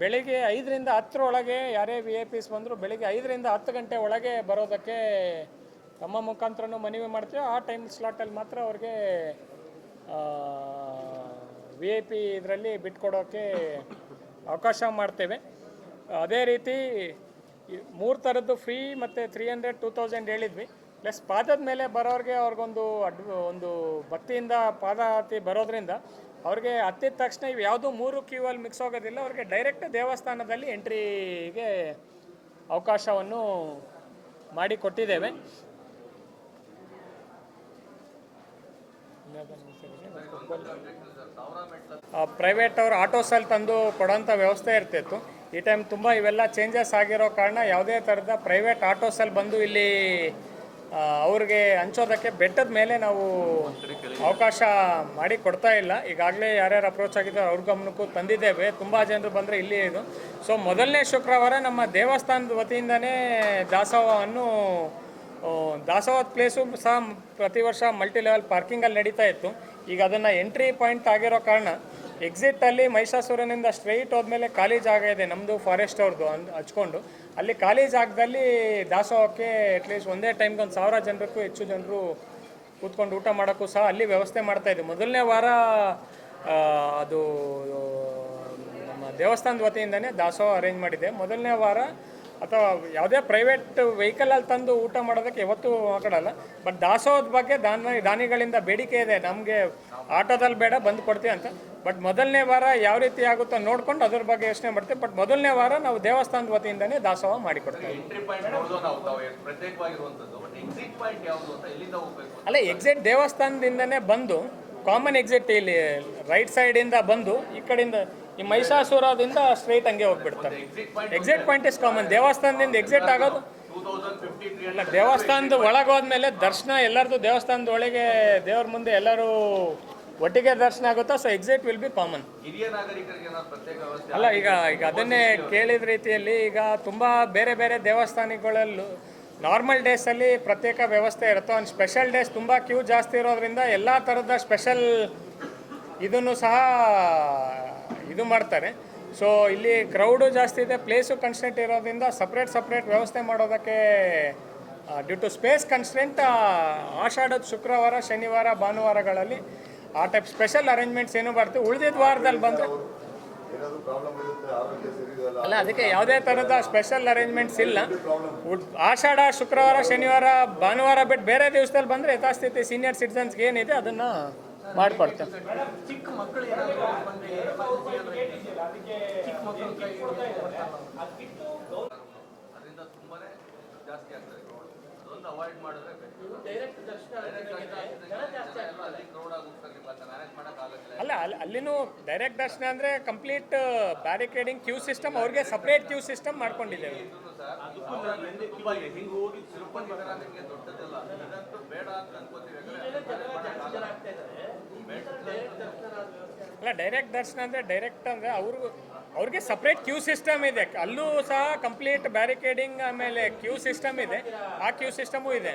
ಬೆಳಿಗ್ಗೆ ಐದರಿಂದ ಹತ್ತರೊಳಗೆ ಯಾರೇ ವಿ ಐ ಪಿಸ್ ಬಂದರೂ ಬೆಳಿಗ್ಗೆ ಐದರಿಂದ ಹತ್ತು ಗಂಟೆ ಒಳಗೆ ಬರೋದಕ್ಕೆ ತಮ್ಮ ಮುಖಾಂತರನೂ ಮನವಿ ಮಾಡ್ತೀವಿ. ಆ ಟೈಮ್ ಸ್ಲಾಟಲ್ಲಿ ಮಾತ್ರ ಅವ್ರಿಗೆ ವಿ ಐ ಪಿ ಇದರಲ್ಲಿ ಬಿಟ್ಕೊಡೋಕ್ಕೆ ಅವಕಾಶ ಮಾಡ್ತೇವೆ. ಅದೇ ರೀತಿ ಮೂರು ಥರದ್ದು ಫ್ರೀ ಮತ್ತು ತ್ರೀ ಹಂಡ್ರೆಡ್ ಟೂ ತೌಸಂಡ್ ಹೇಳಿದ್ವಿ. ಪ್ಲಸ್ ಪಾದದ ಮೇಲೆ ಬರೋರಿಗೆ ಅವ್ರಿಗೊಂದು ಅಡ್ ಒಂದು ಭಕ್ತಿಯಿಂದ ಪಾದ ಹತ್ತಿ ಬರೋದ್ರಿಂದ ಅವ್ರಿಗೆ ಹತ್ತಿದ ತಕ್ಷಣ ಇವು ಯಾವುದೂ ಮೂರು ಕ್ಯೂ ಅಲ್ಲಿ ಮಿಕ್ಸ್ ಆಗೋದಿಲ್ಲ, ಅವ್ರಿಗೆ ಡೈರೆಕ್ಟ್ ದೇವಸ್ಥಾನದಲ್ಲಿ ಎಂಟ್ರಿಗೆ ಅವಕಾಶವನ್ನು ಮಾಡಿಕೊಟ್ಟಿದ್ದೇವೆ ಪ್ರೈವೇಟ್ ಅವರು ಆಟೋಸಲ್ಲಿ ತಂದು ಕೊಡೋಂಥ ವ್ಯವಸ್ಥೆ ಇರ್ತಿತ್ತು. ಈ ಟೈಮ್ ತುಂಬ ಇವೆಲ್ಲ ಚೇಂಜಸ್ ಆಗಿರೋ ಕಾರಣ ಯಾವುದೇ ಥರದ ಪ್ರೈವೇಟ್ ಆಟೋಸಲ್ಲಿ ಬಂದು ಇಲ್ಲಿ ಅವ್ರಿಗೆ ಹಂಚೋದಕ್ಕೆ ಬೆಟ್ಟದ ಮೇಲೆ ನಾವು ಅವಕಾಶ ಮಾಡಿ ಕೊಡ್ತಾ ಇಲ್ಲ. ಈಗಾಗಲೇ ಯಾರ್ಯಾರು ಅಪ್ರೋಚ್ ಆಗಿದ್ದಾರೆ ಅವ್ರ ಗಮನಕ್ಕೂ ತಂದಿದ್ದೇವೆ. ತುಂಬ ಜನರು ಬಂದರೆ ಇಲ್ಲಿ ಇದು ಸೊ ಮೊದಲನೇ ಶುಕ್ರವಾರ ನಮ್ಮ ದೇವಸ್ಥಾನದ ವತಿಯಿಂದನೇ ದಾಸೋಹವನ್ನು ದಾಸೋಹದ ಪ್ಲೇಸು ಸಹ ಪ್ರತಿ ವರ್ಷ ಮಲ್ಟಿ ಲೆವೆಲ್ ಪಾರ್ಕಿಂಗಲ್ಲಿ ನಡೀತಾ ಇತ್ತು. ಈಗ ಅದನ್ನು ಎಂಟ್ರಿ ಪಾಯಿಂಟ್ ಆಗಿರೋ ಕಾರಣ ಎಕ್ಸಿಟಲ್ಲಿ ಮಹಿಷಾಸುರನಿಂದ ಸ್ಟ್ರೈಟ್ ಹೋದ್ಮೇಲೆ ಖಾಲಿ ಜಾಗ ಇದೆ ನಮ್ಮದು ಫಾರೆಸ್ಟ್ ಅವ್ರದ್ದು ಅಂದ್ ಹಚ್ಕೊಂಡು. ಅಲ್ಲಿ ಖಾಲಿ ಜಾಗದಲ್ಲಿ ದಾಸೋಹಕ್ಕೆ ಅಟ್ಲೀಸ್ಟ್ ಒಂದೇ ಟೈಮ್ಗೆ ಒಂದು ಸಾವಿರ ಜನರಿಗೂ ಹೆಚ್ಚು ಜನರು ಕೂತ್ಕೊಂಡು ಊಟ ಮಾಡೋಕ್ಕೂ ಸಹ ಅಲ್ಲಿ ವ್ಯವಸ್ಥೆ ಮಾಡ್ತಾ ಇದೆ ಮೊದಲನೇ ವಾರ ಅದು, ನಮ್ಮ ದೇವಸ್ಥಾನದ ವತಿಯಿಂದನೇ ದಾಸೋಹ ಅರೇಂಜ್ ಮಾಡಿದೆ. ಮೊದಲನೇ ವಾರ ಅಥವಾ ಯಾವುದೇ ಪ್ರೈವೇಟ್ ವೆಹಿಕಲಲ್ಲಿ ತಂದು ಊಟ ಮಾಡೋದಕ್ಕೆ ಯಾವತ್ತೂ ಮಾತಾಡಲ್ಲ ಬಟ್ ದಾಸೋಹದ ಬಗ್ಗೆ ದಾನ ದಾನಿಗಳಿಂದ ಬೇಡಿಕೆ ಇದೆ. ನಮಗೆ ಆಟೋದಲ್ಲಿ ಬೇಡ, ಬಂದು ಕೊಡ್ತೀವಿ ಅಂತ. ಬಟ್ ಮೊದಲನೇ ವಾರ ಯಾವ ರೀತಿ ಆಗುತ್ತೋ ನೋಡ್ಕೊಂಡು ಅದ್ರ ಬಗ್ಗೆ ಯೋಚನೆ ಮಾಡ್ತೀವಿ. ಬಟ್ ಮೊದಲನೇ ವಾರ ನಾವು ದೇವಸ್ಥಾನದ ವತಿಯಿಂದನೇ ದಾಸೋಹ ಮಾಡಿಕೊಡ್ತೀವಿ ಅಲ್ಲ ಎಕ್ಸಿಟ್ ದೇವಸ್ಥಾನದಿಂದನೇ ಬಂದು ಕಾಮನ್ ಎಕ್ಸಿಟ್ ಇಲ್ಲಿ ರೈಟ್ ಸೈಡಿಂದ ಬಂದು ಈ ಕಡೆಯಿಂದ ಈ ಮಹಿಷಾಸುರದಿಂದ ಸ್ಟ್ರೈಟ್ ಹಂಗೆ ಹೋಗ್ಬಿಡ್ತಾರೆ. ಎಕ್ಸಿಟ್ ಪಾಯಿಂಟ್ ಇಸ್ ಕಾಮನ್ ದೇವಸ್ಥಾನದಿಂದ ಎಕ್ಸಿಟ್ ಆಗೋದು ಇಲ್ಲ ದೇವಸ್ಥಾನದ ಒಳಗೋದ್ಮೇಲೆ ದರ್ಶನ ಎಲ್ಲರದು ದೇವಸ್ಥಾನದ ಒಳಗೆ ದೇವ್ರ ಮುಂದೆ ಎಲ್ಲರೂ ಒಟ್ಟಿಗೆ ದರ್ಶನ ಆಗುತ್ತಾ? So exit will be common ಹಿರಿಯ ನಾಗರಿಕರಿಗೆ ಏನಾದ್ರು ಪ್ರತ್ಯೇಕ ವ್ಯವಸ್ಥೆ ಅಲ್ಲ ಈಗ ಈಗ ಅದನ್ನೇ ಕೇಳಿದ ರೀತಿಯಲ್ಲಿ ಈಗ ತುಂಬ ಬೇರೆ ಬೇರೆ ದೇವಸ್ಥಾನಗಳಲ್ಲೂ ನಾರ್ಮಲ್ ಡೇಸಲ್ಲಿ ಪ್ರತ್ಯೇಕ ವ್ಯವಸ್ಥೆ ಇರುತ್ತೆ? ಒಂದು ಸ್ಪೆಷಲ್ ಡೇಸ್ ತುಂಬ ಕ್ಯೂ ಜಾಸ್ತಿ ಇರೋದ್ರಿಂದ ಎಲ್ಲ ಥರದ ಸ್ಪೆಷಲ್ ಇದನ್ನು ಸಹ ಇದು ಮಾಡ್ತಾರೆ. ಸೊ ಇಲ್ಲಿ ಕ್ರೌಡು ಜಾಸ್ತಿ ಇದೆ ಪ್ಲೇಸು ಕನ್ಸ್ಟೆಂಟ್ ಇರೋದ್ರಿಂದ ಸಪ್ರೇಟ್ ಸಪ್ರೇಟ್ ವ್ಯವಸ್ಥೆ ಮಾಡೋದಕ್ಕೆ ಡ್ಯೂ ಟು ಸ್ಪೇಸ್ ಕನ್ಸ್ಟೆಂಟ್ ಆಷಾಢದ ಶುಕ್ರವಾರ ಶನಿವಾರ ಭಾನುವಾರಗಳಲ್ಲಿ ಆ ಟೈಪ್ ಸ್ಪೆಷಲ್ ಅರೇಂಜ್ಮೆಂಟ್ಸ್ ಏನು ಬರ್ತೀವಿ ಉಳಿದಿದ್ದ ವಾರದಲ್ಲಿ ಬಂದರೆ ಅಲ್ಲ ಅದಕ್ಕೆ ಯಾವುದೇ ಥರದ ಸ್ಪೆಷಲ್ ಅರೇಂಜ್ಮೆಂಟ್ಸ್ ಇಲ್ಲ. ಆಷಾಢ ಶುಕ್ರವಾರ ಶನಿವಾರ ಭಾನುವಾರ ಬಿಟ್ಟು ಬೇರೆ ದಿವಸದಲ್ಲಿ ಬಂದರೆ ಯಥಾಸ್ಥಿತಿ ಸೀನಿಯರ್ ಸಿಟಿಸನ್ಸ್ಗೆ ಏನಿದೆ ಅದನ್ನು ಮಾಡಿಕೊಡ್ತೇವೆ. ಚಿಕ್ಕ ಮಕ್ಕಳು ಏನಾದ್ರು ಬಂದು ಚಿಕ್ಕ ಮಕ್ಕಳು ಕೈ ಅದರಿಂದ ತುಂಬಾನೇ ಜಾಸ್ತಿ ಆಗ್ತದೆ. ಅದೊಂದು ಅವಾಯ್ಡ್ ಮಾಡಿದ್ರೆ ಡೈರೆಕ್ಟ್ ದರ್ಶನ ಅಲ್ಲಿ ಅಲ್ಲ ಅಲ್ಲಿ ಅಲ್ಲಿನೂ ಡೈರೆಕ್ಟ್ ದರ್ಶನ ಅಂದರೆ ಕಂಪ್ಲೀಟ್ ಬ್ಯಾರಿಕೇಡಿಂಗ್ ಕ್ಯೂ ಸಿಸ್ಟಮ್ ಅವ್ರಿಗೆ ಸಪ್ರೇಟ್ ಕ್ಯೂ ಸಿಸ್ಟಮ್ ಮಾಡ್ಕೊಂಡಿದ್ದೇವೆ. ತಿರುಪತಿ ನಿಮಗೆ ದೊಡ್ಡದಿಲ್ಲ. ಬೇಡ ಅಂತ ಅನ್ಕೋತೀವಿ ಯಾಕಂದ್ರೆ ಅಲ್ಲ ಡೈರೆಕ್ಟ್ ದರ್ಶನ ಅಂದರೆ ಡೈರೆಕ್ಟ್ ಅಂದರೆ ಅವ್ರಿಗೂ ಅವ್ರಿಗೆ ಸಪ್ರೇಟ್ ಕ್ಯೂ ಸಿಸ್ಟಮ್ ಇದೆ. ಅಲ್ಲೂ ಸಹ ಕಂಪ್ಲೀಟ್ ಬ್ಯಾರಿಕೇಡಿಂಗ್ ಆಮೇಲೆ ಕ್ಯೂ ಸಿಸ್ಟಮ್ ಇದೆ. ಆ ಕ್ಯೂ ಸಿಸ್ಟಮು ಇದೆ.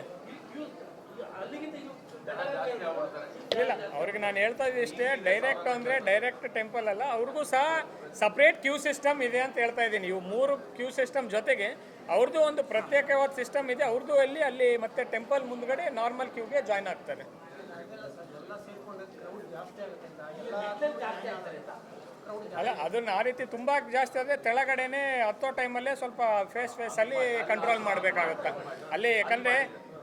ಇಲ್ಲ, ಅವ್ರಿಗೆ ನಾನು ಹೇಳ್ತಾ ಇದ್ದೀನಿ ಇಷ್ಟೇ ಡೈರೆಕ್ಟ್ ಅಂದರೆ ಡೈರೆಕ್ಟ್ ಟೆಂಪಲ್ ಅಲ್ಲ, ಅವ್ರಿಗೂ ಸಹ ಸಪ್ರೇಟ್ ಕ್ಯೂ ಸಿಸ್ಟಮ್ ಇದೆ ಅಂತ ಹೇಳ್ತಾ ಇದ್ದೀನಿ. ಇವು ಮೂರು ಕ್ಯೂ ಸಿಸ್ಟಮ್ ಜೊತೆಗೆ ಅವ್ರದ್ದು ಒಂದು ಪ್ರತ್ಯೇಕವಾದ ಸಿಸ್ಟಮ್ ಇದೆ. ಅವ್ರದ್ದು ಅಲ್ಲಿ ಅಲ್ಲಿ ಮತ್ತೆ ಟೆಂಪಲ್ ಮುಂದ್ಗಡೆ ನಾರ್ಮಲ್ ಕ್ಯೂಗೆ ಜಾಯ್ನ್ ಆಗ್ತಾರೆ. ಅಲ್ಲ, ಅದನ್ನ ಆ ರೀತಿ ತುಂಬ ಜಾಸ್ತಿ ಆದರೆ ತೆಳಗಡೆನೆ ಹತ್ತೋ ಟೈಮಲ್ಲೇ ಸ್ವಲ್ಪ ಫೇಸ್ ಫೇಸಲ್ಲಿ ಕಂಟ್ರೋಲ್ ಮಾಡಬೇಕಾಗುತ್ತೆ? ಅಲ್ಲಿ ಯಾಕಂದರೆ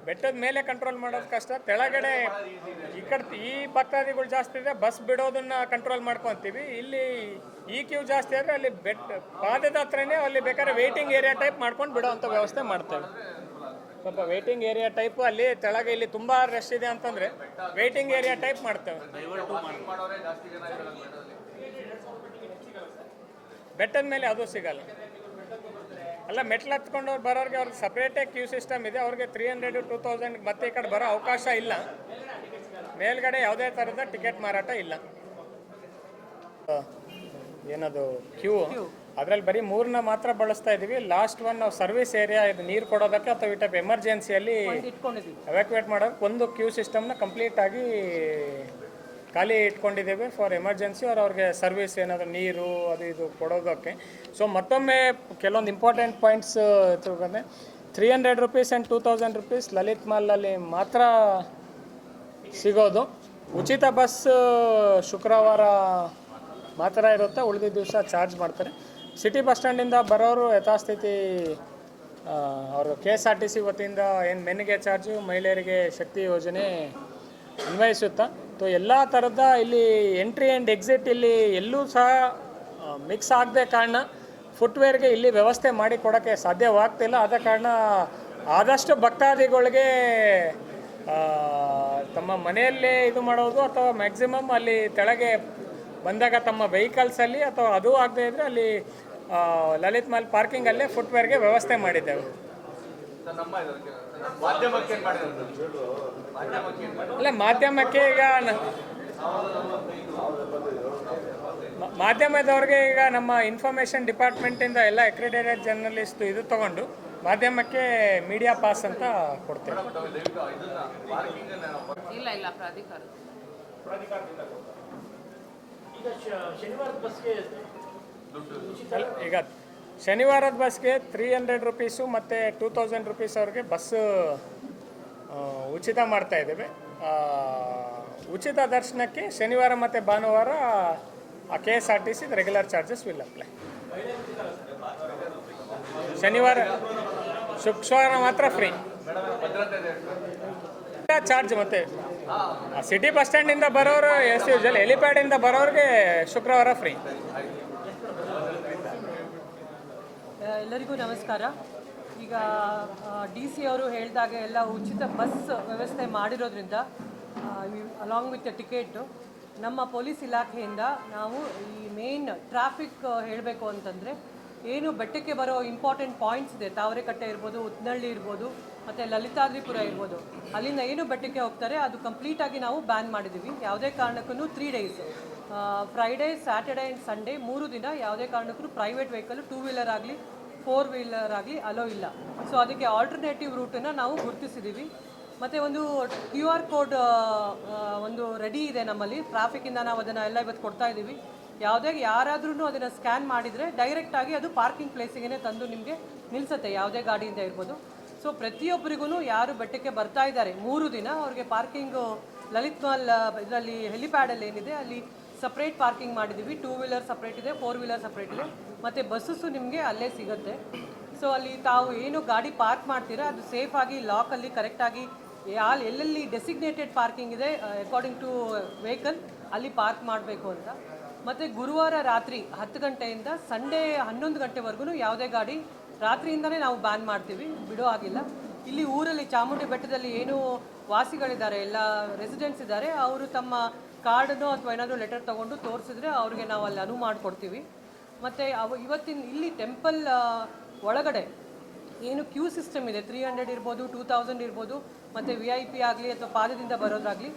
ಬೆಟ್ಟದ ಮೇಲೆ ಕಂಟ್ರೋಲ್ ಮಾಡೋದು ಕಷ್ಟ, ತೆಳಗಡೆ ಈ ಕಡೆ ಈ ಭಕ್ತಾದಿಗಳು ಜಾಸ್ತಿ ಇದೆ ಬಸ್ ಬಿಡೋದನ್ನ ಕಂಟ್ರೋಲ್ ಮಾಡ್ಕೊತೀವಿ. ಇಲ್ಲಿ ಈ ಕ್ಯೂ ಜಾಸ್ತಿ ಆದರೆ ಅಲ್ಲಿ ಬೆಟ್ಟ ಪಾದದ ಹತ್ರನೇ ಅಲ್ಲಿ ಬೇಕಾದ್ರೆ ವೇಟಿಂಗ್ ಏರಿಯಾ ಟೈಪ್ ಮಾಡ್ಕೊಂಡು ಬಿಡೋವಂಥ ವ್ಯವಸ್ಥೆ ಮಾಡ್ತೇವೆ. ಸ್ವಲ್ಪ ವೇಟಿಂಗ್ ಏರಿಯಾ ಟೈಪ್ ಅಲ್ಲಿ ಕೆಳಗೆ ಇಲ್ಲಿ ತುಂಬಾ ರಶ್ ಇದೆ ಅಂತಂದ್ರೆ ವೇಟಿಂಗ್ ಏರಿಯಾ ಟೈಪ್ ಮಾಡ್ತೇವೆ. ಮಾಡೋರೇ ಜಾಸ್ತಿ ಜನ ಇರೋದು ಬೆಟ್ಟದಲ್ಲಿ ಬೆಟ್ಟದ ಮೇಲೆ ಅದು ಸಿಗಲ್ಲ. ಅಲ್ಲ ಮೆಟ್ಲು ಹತ್ಕೊಂಡು ಬರೋರಿಗೆ ಅವ್ರಿಗೆ ಸಪ್ರೇಟೇ ಕ್ಯೂ ಸಿಸ್ಟಮ್ ಇದೆ. ಅವ್ರಿಗೆ ತ್ರೀ ಹಂಡ್ರೆಡ್ ಟೂ ತೌಸಂಡ್ ಮತ್ತೆ ಈ ಕಡೆ ಬರೋ ಅವಕಾಶ ಇಲ್ಲ. ಮೇಲ್ಗಡೆ ಯಾವುದೇ ಥರದ ಟಿಕೆಟ್ ಮಾರಾಟ ಇಲ್ಲ. ಏನದು ಕ್ಯೂ ಅದರಲ್ಲಿ ಬರೀ ಮೂರನ್ನ ಮಾತ್ರ ಬಳಸ್ತಾ ಇದ್ದೀವಿ. ಲಾಸ್ಟ್ ಒನ್ ನಾವು ಸರ್ವಿಸ್ ಏರಿಯಾ ಇದು ನೀರು ಕೊಡೋದಕ್ಕೆ ಅಥವಾ ಈ ಟೈಪ್ ಎಮರ್ಜೆನ್ಸಿಯಲ್ಲಿ ಎವ್ಯಾಕ್ಯುವೇಟ್ ಮಾಡೋಕ್ಕೆ ಒಂದು ಕ್ಯೂ ಸಿಸ್ಟಮ್ನ ಕಂಪ್ಲೀಟ್ ಆಗಿ ಖಾಲಿ ಇಟ್ಕೊಂಡಿದ್ದೇವೆ ಫಾರ್ ಎಮರ್ಜೆನ್ಸಿ ಅವ್ರು ಅವ್ರಿಗೆ ಸರ್ವಿಸ್ ಏನಾದರೂ ನೀರು ಅದು ಇದು ಕೊಡೋದಕ್ಕೆ. ಸೊ ಮತ್ತೊಮ್ಮೆ ಕೆಲವೊಂದು ಇಂಪಾರ್ಟೆಂಟ್ ಪಾಯಿಂಟ್ಸ್ ತಿಳ್ಕೊಂಡೆ. Three hundred rupees and two thousand rupees Lalit ಮಾಲಲ್ಲಿ ಮಾತ್ರ ಸಿಗೋದು. ಉಚಿತ ಬಸ್ ಶುಕ್ರವಾರ ಮಾತ್ರ ಇರುತ್ತೆ. ಉಳಿದ ದಿವಸ ಚಾರ್ಜ್ ಮಾಡ್ತಾರೆ. ಸಿಟಿ ಬಸ್ ಸ್ಟ್ಯಾಂಡಿಂದ ಬರೋರು ಯಥಾಸ್ಥಿತಿ ಅವರು K S R T C ವತಿಯಿಂದ ಏನು ಮೆನ್ಗೆ ಚಾರ್ಜು, ಮಹಿಳೆಯರಿಗೆ ಶಕ್ತಿ ಯೋಜನೆ ಅನ್ವಯಿಸುತ್ತಾ ಸೊ ಎಲ್ಲ ಥರದ ಇಲ್ಲಿ ಎಂಟ್ರಿ ಆ್ಯಂಡ್ ಎಕ್ಸಿಟ್ ಇಲ್ಲಿ ಎಲ್ಲೂ ಸಹ ಮಿಕ್ಸ್ ಆಗದೆ ಕಾರಣ ಫುಟ್ವೇರ್ಗೆ ಇಲ್ಲಿ ವ್ಯವಸ್ಥೆ ಮಾಡಿ ಕೊಡೋಕ್ಕೆ ಸಾಧ್ಯವಾಗ್ತಿಲ್ಲ. ಆದ ಕಾರಣ ಆದಷ್ಟು ಭಕ್ತಾದಿಗಳಿಗೆ ತಮ್ಮ ಮನೆಯಲ್ಲೇ ಇದು ಮಾಡೋದು ಅಥವಾ ಮ್ಯಾಕ್ಸಿಮಮ್ ಅಲ್ಲಿ ಕೆಳಗೆ ಬಂದಾಗ ತಮ್ಮ ವೆಹಿಕಲ್ಸಲ್ಲಿ ಅಥವಾ ಅದು ಆಗದೆ ಇದ್ದರೆ ಅಲ್ಲಿ ಲಲಿತ್ ಮಹಲ್ ಪಾರ್ಕಿಂಗಲ್ಲೇ ಫುಟ್ವೇರ್ಗೆ ವ್ಯವಸ್ಥೆ ಮಾಡಿದ್ದೇವೆ. ಅಲ್ಲ ಮಾಧ್ಯಮಕ್ಕೆ ಈಗ ನ- ಮಾಧ್ಯಮದವ್ರಿಗೆ ಈಗ ನಮ್ಮ ಇನ್ಫಾರ್ಮೇಷನ್ ಡಿಪಾರ್ಟ್ಮೆಂಟಿಂದ ಎಲ್ಲ ಅಕ್ರಿಡೇಟೆಡ್ ಜರ್ನಲಿಸ್ಟ್ ಇದು ತಗೊಂಡು ಮಾಧ್ಯಮಕ್ಕೆ ಮೀಡಿಯಾ ಪಾಸ್ ಅಂತ ಕೊಡ್ತೇವೆ. ಇಲ್ಲ ಇಲ್ಲ ಪ್ರಾಧಿಕಾರ. ಈಗ ಶನಿವಾರದ ಬಸ್ಗೆ ತ್ರೀ ಹಂಡ್ರೆಡ್ ರುಪೀಸು ಮತ್ತು ಟೂ ತೌಸಂಡ್ ರುಪೀಸ್ ಅವ್ರಿಗೆ ಬಸ್ ಉಚಿತ ಮಾಡ್ತಾ ಇದ್ದೇವೆ. ಉಚಿತ ದರ್ಶನಕ್ಕೆ ಶನಿವಾರ ಮತ್ತು ಭಾನುವಾರ K S R T C regular charges will apply ಶನಿವಾರ, ಶುಕ್ರವಾರ ಮಾತ್ರ ಫ್ರೀ ಚಾರ್ಜ್ ಮತ್ತೆ. ಸಿಟಿ ಬಸ್ ಸ್ಟ್ಯಾಂಡಿಂದ ಬರೋರು ಎಸ್ ಯೂಶಲ್ ಹೆಲಿಪ್ಯಾಡಿಂದ ಬರೋರಿಗೆ ಶುಕ್ರವಾರ ಫ್ರೀ ಎಲ್ಲರಿಗೂ ನಮಸ್ಕಾರ. ಈಗ ಡಿ ಸಿ ಅವರು ಹೇಳಿದಾಗ ಎಲ್ಲ ಉಚಿತ ಬಸ್ ವ್ಯವಸ್ಥೆ ಮಾಡಿರೋದ್ರಿಂದ ಅಲಾಂಗ್ ವಿತ್ ಟಿಕೆಟು ನಮ್ಮ ಪೊಲೀಸ್ ಇಲಾಖೆಯಿಂದ ನಾವು ಈ ಮೇನ್ ಟ್ರಾಫಿಕ್ ಹೇಳಬೇಕು ಅಂತಂದರೆ, ಏನು ಬೆಟ್ಟಕ್ಕೆ ಬರೋ ಇಂಪಾರ್ಟೆಂಟ್ ಪಾಯಿಂಟ್ಸ್ ಇದೆ, ತಾವರೆಕಟ್ಟೆ ಇರ್ಬೋದು, ಉತ್ನಳ್ಳಿ ಇರ್ಬೋದು ಮತ್ತು ಲಲಿತಾದ್ರಿಪುರ ಇರ್ಬೋದು. ಅಲ್ಲಿಂದ ಏನು ಬೆಟ್ಟಕ್ಕೆ ಹೋಗ್ತಾರೆ, ಅದು ಕಂಪ್ಲೀಟಾಗಿ ನಾವು ಬ್ಯಾನ್ ಮಾಡಿದ್ದೀವಿ ಯಾವುದೇ ಕಾರಣಕ್ಕೂ three days Friday Saturday and Sunday ಮೂರು ದಿನ ಯಾವುದೇ ಕಾರಣಕ್ಕೂ ಪ್ರೈವೇಟ್ ವೆಹಿಕಲ್ ಟೂ ವೀಲರ್ ಆಗಲಿ ಫೋರ್ ವೀಲರ್ ಆಗಲಿ ಅಲೋ ಇಲ್ಲ. ಸೊ ಅದಕ್ಕೆ ಆಲ್ಟರ್ನೇಟಿವ್ ರೂಟನ್ನು ನಾವು ಗುರುತಿಸಿದ್ದೀವಿ ಮತ್ತು ಒಂದು ಕ್ಯೂ ಆರ್ ಕೋಡ್ ಒಂದು ರೆಡಿ ಇದೆ ನಮ್ಮಲ್ಲಿ. ಟ್ರಾಫಿಕ್ಕಿಂದ ನಾವು ಅದನ್ನು ಎಲ್ಲ ಇವತ್ತು ಕೊಡ್ತಾ ಇದ್ದೀವಿ ಯಾವುದೇ ಯಾರಾದ್ರೂ ಅದನ್ನು ಸ್ಕ್ಯಾನ್ ಮಾಡಿದರೆ ಡೈರೆಕ್ಟಾಗಿ ಅದು ಪಾರ್ಕಿಂಗ್ ಪ್ಲೇಸಿಗೆ ತಂದು ನಿಮಗೆ ನಿಲ್ಲಿಸುತ್ತೆ ಯಾವುದೇ ಗಾಡಿಯಿಂದ ಇರ್ಬೋದು. ಸೊ ಪ್ರತಿಯೊಬ್ಬರಿಗೂ ಯಾರು ಬೆಟ್ಟಕ್ಕೆ ಬರ್ತಾ ಇದ್ದಾರೆ? ಮೂರು ದಿನ ಅವ್ರಿಗೆ ಪಾರ್ಕಿಂಗು ಲಲಿತ್ ಮಾಲ್ ಇದರಲ್ಲಿ ಹೆಲಿಪ್ಯಾಡಲ್ಲಿ ಏನಿದೆ, ಅಲ್ಲಿ ಸಪ್ರೇಟ್ ಪಾರ್ಕಿಂಗ್ ಮಾಡಿದ್ದೀವಿ. ಟೂ ವೀಲರ್ ಸಪ್ರೇಟ್ ಇದೆ ಫೋರ್ ವೀಲರ್ ಸಪ್ರೇಟ್ ಇದೆ. ಮತ್ತು ಬಸ್ಸಸ್ಸು ನಿಮಗೆ ಅಲ್ಲೇ ಸಿಗುತ್ತೆ. ಸೊ ಅಲ್ಲಿ ತಾವು ಏನು ಗಾಡಿ ಪಾರ್ಕ್ ಮಾಡ್ತೀರಾ, ಅದು ಸೇಫಾಗಿ ಲಾಕಲ್ಲಿ ಕರೆಕ್ಟಾಗಿ ಯಾಲ್ ಎಲ್ಲೆಲ್ಲಿ ಡೆಸಿಗ್ನೇಟೆಡ್ ಪಾರ್ಕಿಂಗ್ ಇದೆ ಅಕಾರ್ಡಿಂಗ್ ಟು ವೆಹಿಕಲ್ ಅಲ್ಲಿ ಪಾರ್ಕ್ ಮಾಡಬೇಕು ಅಂತ. ಮತ್ತು ಗುರುವಾರ ರಾತ್ರಿ ಹತ್ತು ಗಂಟೆಯಿಂದ ಸಂಡೇ ಹನ್ನೊಂದು ಗಂಟೆವರೆಗೂ ಯಾವುದೇ ಗಾಡಿ ರಾತ್ರಿಯಿಂದನೇ ನಾವು ಬ್ಯಾನ್ ಮಾಡ್ತೀವಿ, ಬಿಡೋ ಆಗಿಲ್ಲ ಇಲ್ಲಿ ಊರಲ್ಲಿ ಚಾಮುಂಡಿ ಬೆಟ್ಟದಲ್ಲಿ ಏನು ವಾಸಿಗಳಿದ್ದಾರೆ, ಎಲ್ಲ ರೆಸಿಡೆಂಟ್ಸ್ ಇದ್ದಾರೆ, ಅವರು ತಮ್ಮ ಕಾರ್ಡನ್ನು ಅಥವಾ ಏನಾದರೂ ಲೆಟರ್ ತೊಗೊಂಡು ತೋರಿಸಿದ್ರೆ ಅವ್ರಿಗೆ ನಾವು ಅಲ್ಲಿ ಅನುವು ಮಾಡಿಕೊಡ್ತೀವಿ. ಮತ್ತು ಅವ ಇವತ್ತಿನ ಇಲ್ಲಿ ಟೆಂಪಲ್ ಒಳಗಡೆ ಏನು ಕ್ಯೂ ಸಿಸ್ಟಮ್ ಇದೆ ತ್ರೀ ಹಂಡ್ರೆಡ್ ಇರ್ಬೋದು ಟೂ ತೌಸಂಡ್ ಇರ್ಬೋದು, ಮತ್ತು ವಿ ಐ ಪಿ ಆಗಲಿ ಅಥವಾ ಪಾದದಿಂದ ಬರೋದಾಗಲಿ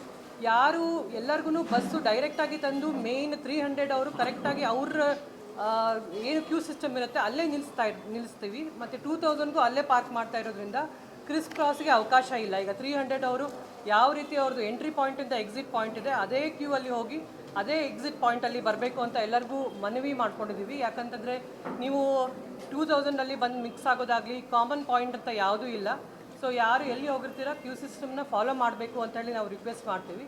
ಯಾರು ಎಲ್ಲರಿಗೂ ಬಸ್ಸು ಡೈರೆಕ್ಟಾಗಿ ತಂದು ಮೇಯ್ನ್ ತ್ರೀ ಹಂಡ್ರೆಡ್ ಅವರು ಕರೆಕ್ಟಾಗಿ ಅವ್ರ ಏನು ಕ್ಯೂ ಸಿಸ್ಟಮ್ ಇರುತ್ತೆ, ಅಲ್ಲೇ ನಿಲ್ಲಿಸ್ತಾ ನಿಲ್ಲಿಸ್ತೀವಿ ಮತ್ತು ಟೂ ತೌಸಂಡ್ಗೂ ಅಲ್ಲೇ ಪಾರ್ಕ್ ಮಾಡ್ತಾ ಇರೋದ್ರಿಂದ ಕ್ರಿಸ್ ಕ್ರಾಸ್ಗೆ ಅವಕಾಶ ಇಲ್ಲ. ಈಗ ತ್ರೀ ಹಂಡ್ರೆಡ್ ಅವರು ಯಾವ ರೀತಿ ಅವ್ರದ್ದು ಎಂಟ್ರಿ ಪಾಯಿಂಟಿಂದ ಎಕ್ಸಿಟ್ ಪಾಯಿಂಟ್ ಇದೆ, ಅದೇ ಕ್ಯೂ ಅಲ್ಲಿ ಹೋಗಿ ಅದೇ ಎಕ್ಸಿಟ್ ಪಾಯಿಂಟಲ್ಲಿ ಬರಬೇಕು ಅಂತ ಎಲ್ಲರಿಗೂ ಮನವಿ ಮಾಡ್ಕೊಂಡಿದ್ದೀವಿ. ಯಾಕಂತಂದರೆ ನೀವು ಟೂ ತೌಸಂಡಲ್ಲಿ ಬಂದು ಮಿಕ್ಸ್ ಆಗೋದಾಗಲಿ ಕಾಮನ್ ಪಾಯಿಂಟ್ ಅಂತ ಯಾವುದೂ ಇಲ್ಲ. ಸೊ ಯಾರು ಎಲ್ಲಿ ಹೋಗಿರ್ತೀರ ಕ್ಯೂ ಸಿಸ್ಟಮ್ನ ಫಾಲೋ ಮಾಡಬೇಕು ಅಂತ ಹೇಳಿ ನಾವು ರಿಕ್ವೆಸ್ಟ್ ಮಾಡ್ತೀವಿ.